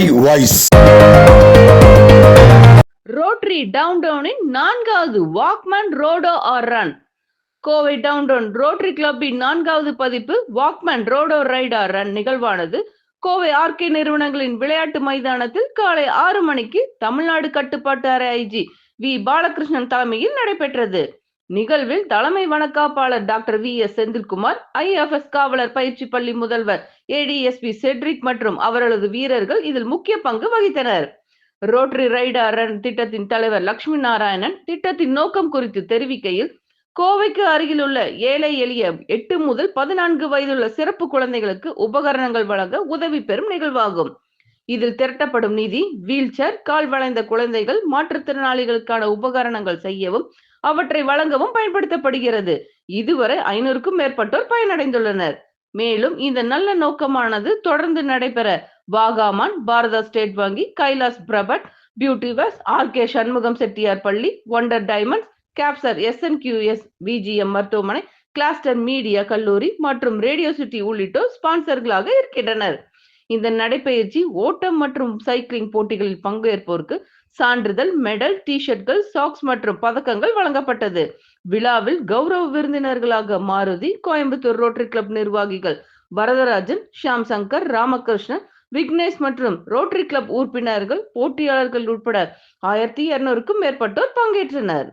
Kovai voice rotary டவுன் டவுனின் நான்காவது Walkman ரோடோ or run Kovai downtown rotary கிளப்பின் நான்காவது பதிப்பு வாக்மேன் ரோடோ ரைட் ஆர் ரன் நிகழ்வானது. கோவை ஆர்கே நிறுவனங்களின் விளையாட்டு மைதானத்தில் காலை ஆறு மணிக்கு தமிழ்நாடு கட்டுப்பாட்டு அறை ஐஜி வி. பாலகிருஷ்ணன் தலைமையில் நடைபெற்றது. நிகழ்வில் தலைமை வணக்காப்பாளர் doctor V S Senthilkumar IFS காவலர் பயிற்சி பள்ளி முதல்வர் ஏடிஎஸ்பி செட்ரிக் மற்றும் அவர்களது வீரர்கள் இதில் முக்கிய பங்கு வகித்தனர். ரோட்டரி ரைடர் ரன் திட்டத்தின் தலைவர் லட்சுமி நாராயணன் திட்டத்தின் நோக்கம் குறித்து தெரிவிக்கையில் கோவைக்கு அருகில் உள்ள ஏழை எளிய எட்டு முதல் பதினான்கு வயதுள்ள சிறப்பு குழந்தைகளுக்கு உபகரணங்கள் வழங்க உதவி பெறும் நிகழ்வாகும். இதில் திரட்டப்படும் நிதி வீல் சேர் கால் வளைந்த குழந்தைகள் மாற்றுத்திறனாளிகளுக்கான உபகரணங்கள் செய்யவும் அவற்றை வழங்கவும் பயன்படுத்தப்படுகிறது. இதுவரை ஐநூறுக்கும் மேற்பட்டோர் பயனடைந்துள்ளனர். மேலும் இந்த நல்ல நோக்கமானது தொடர்ந்து நடைபெற வாகாமான் பாரதா ஸ்டேட் வங்கி கைலாஸ் பிரபட் பியூட்டிவஸ் ஆர் கே சண்முகம் செட்டியார் பள்ளி Wonder Diamonds capture SNQS VGM மருத்துவமனை கிளாஸ்டர் மீடியா கல்லூரி மற்றும் ரேடியோ சிட்டி உள்ளிட்டோர் ஸ்பான்சர்களாக இருக்கின்றனர். இந்த நடைபயிற்சி ஓட்டம் மற்றும் சைக்கிளிங் போட்டிகளில் பங்கேற்போருக்கு சான்றிதழ் மெடல் டி ஷர்ட்கள் சாக்ஸ் மற்றும் பதக்கங்கள் வழங்கப்பட்டது. விழாவில் கௌரவ விருந்தினர்களாக மாருதி கோயம்புத்தூர் ரோட்டரி கிளப் நிர்வாகிகள் வரதராஜன் ஷியாம் சங்கர் ராமகிருஷ்ணன் விக்னேஷ் மற்றும் ரோட்டரி கிளப் உறுப்பினர்கள் போட்டியாளர்கள் உட்பட ஆயிரத்தி இருநூறுக்கும் மேற்பட்டோர் பங்கேற்றனர்.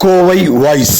கோவை வாய்ஸ்